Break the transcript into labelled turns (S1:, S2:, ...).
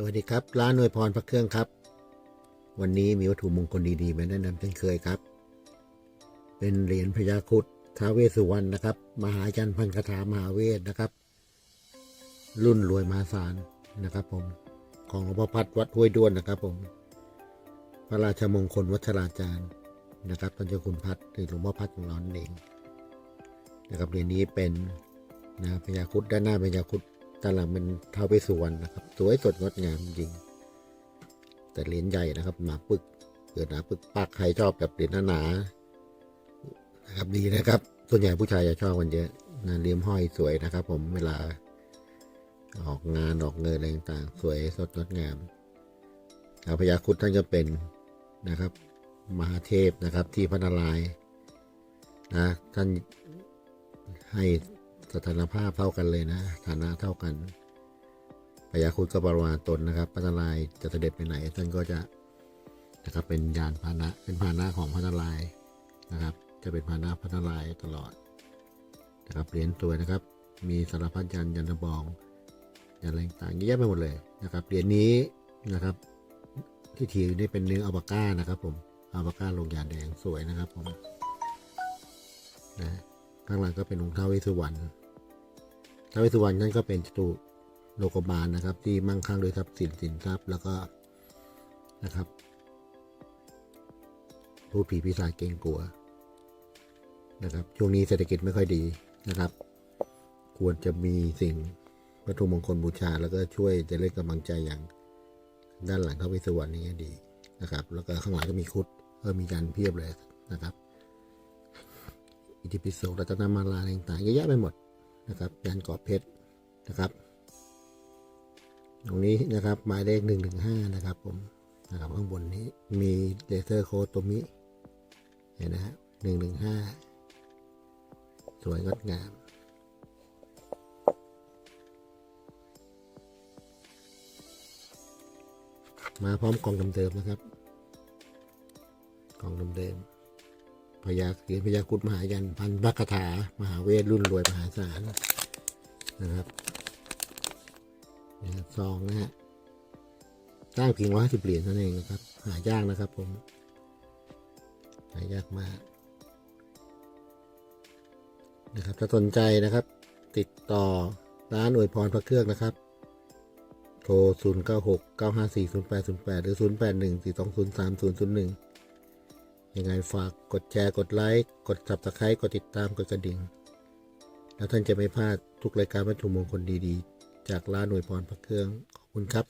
S1: สวัสดีครับ ร้านนวยพรพระเครื่องครับ วันนี้มีวัตถุมงคลดีๆมาแนะนำเช่นเคยครับ เป็นเหรียญพญาครุดท้าเวสุวรรณนะครับ มหายันพันคถามหาเวทนะครับ รุ่นรวยมหาศาลนะครับ ผมของหลวงพ่อพัดวัดห้วยด้วนนะครับ ผม พระราชมงคลวัชราจารย์นะครับท่านเจ้าคุณพัดหรือหลวงพ่อพัดของเรานั่นเองนะครับเหรียญนี้เป็นนะพญาครุดด้านหน้าพญาครุ ดด้านหลังเท้าวเวสสุวรรณนะครับ สวยสดงดงามจริง แต่เหรียญใหญ่นะครับ หนาปึกเกิดหนาปึกปากใครชอบแบบเหรียญหนาๆนะครับดีนะครับส่วนใหญ่ผู้ชายจะชอบกันเยอะนะเลียมห้อยสวยนะครับ ผมเวลา ออกงานออกเงินอะไรต่างๆสวยสดงดงามอาพญาคุดท่านก็เป็นนะครับ มหาเทพนะครับ ที่พระนารายณ์นะท่านให้ สถานภาพเท่ากันเลยนะฐานะเท่ากันพญาคุดก็บรวารตนนะครับพระนารายจะเสด็จไปไหนท่านก็จะนะครับเป็นยานพาหนะเป็นพาหนะของพระนารายนะครับ จะเป็นพาหนะพระนารายตลอดนะครับเหรียญตัวนะครับ มีสารพัดยันยันตะบองยันอะไรต่างๆเยอะแยะไปหมดเลยนะครับเหรียญนี้นะครับ ที่ถือนี่เป็นเนื้ออัลปาก้านะครับ ผมอัลปาก้าลงยาแดงสวยนะครับ ผมนะ ข้างหลังก็เป็นองค์ท้าวเวสสุวรรณท้าวเวสสุวรรณนั่นก็เป็นจตุโลกบาลนะครับ ที่มั่งคั่งด้วยทรัพย์สินสินทรัพย์แล้วก็นะครับผู้ผีปีศาจเกรงกลัวนะครับ ช่วงนี้เศรษฐกิจไม่ค่อยดีนะครับ ควรจะมีสิ่งวัตถุมงคลบูชา แล้วก็ช่วยจะเล่นกำลังใจอย่างด้านหลังเท้าวเวสสุวรรณนี่ดีนะครับ แล้วก็ข้างหลังก็มีคุดเออมียันเพียบเลยนะครับ อิติปิโสรัตนมาลาอะไรต่างๆเยอะแยะไปหมดนะครับยันกรอบเพชรนะครับ ตรงนี้นะครับหมายเลขหนึ่งหนึ่งห้านะครับผมนะครับข้างบนนี้มีเลเซอร์โคตมิเห็นนะฮะหนึ่งหนึ่งห้าสวยงดงามมาพร้อมกล่องเดิมๆนะครับ กล่องเดิมๆ พญาเหรียญพญาคุดมหายันพันบัคถามหาเวทรุ่นรวยมหาศาลนะครับนี่ซองนะฮะสร้างเพียงร้อยสิบเหรียญเท่านั้นเองนะครับ หายากนะครับผม หายากมากนะครับถ้าสนใจนะครับ ติดต่อร้านอวยพรพระเครื่องนะครับ โทร 0 9 6 9 5 4 0 8 0 8 หรือ 0 8 1 4 2 0 3 0 0 1 ยังไงฝากกดแชร์กดไลค์กด subscribe กดติดตามกดกระดิ่ง แล้วท่านจะไม่พลาดทุกรายการวัตถุมงคลดีๆ จากร้านหน่วยพรพระเครื่องขอบคุณครับ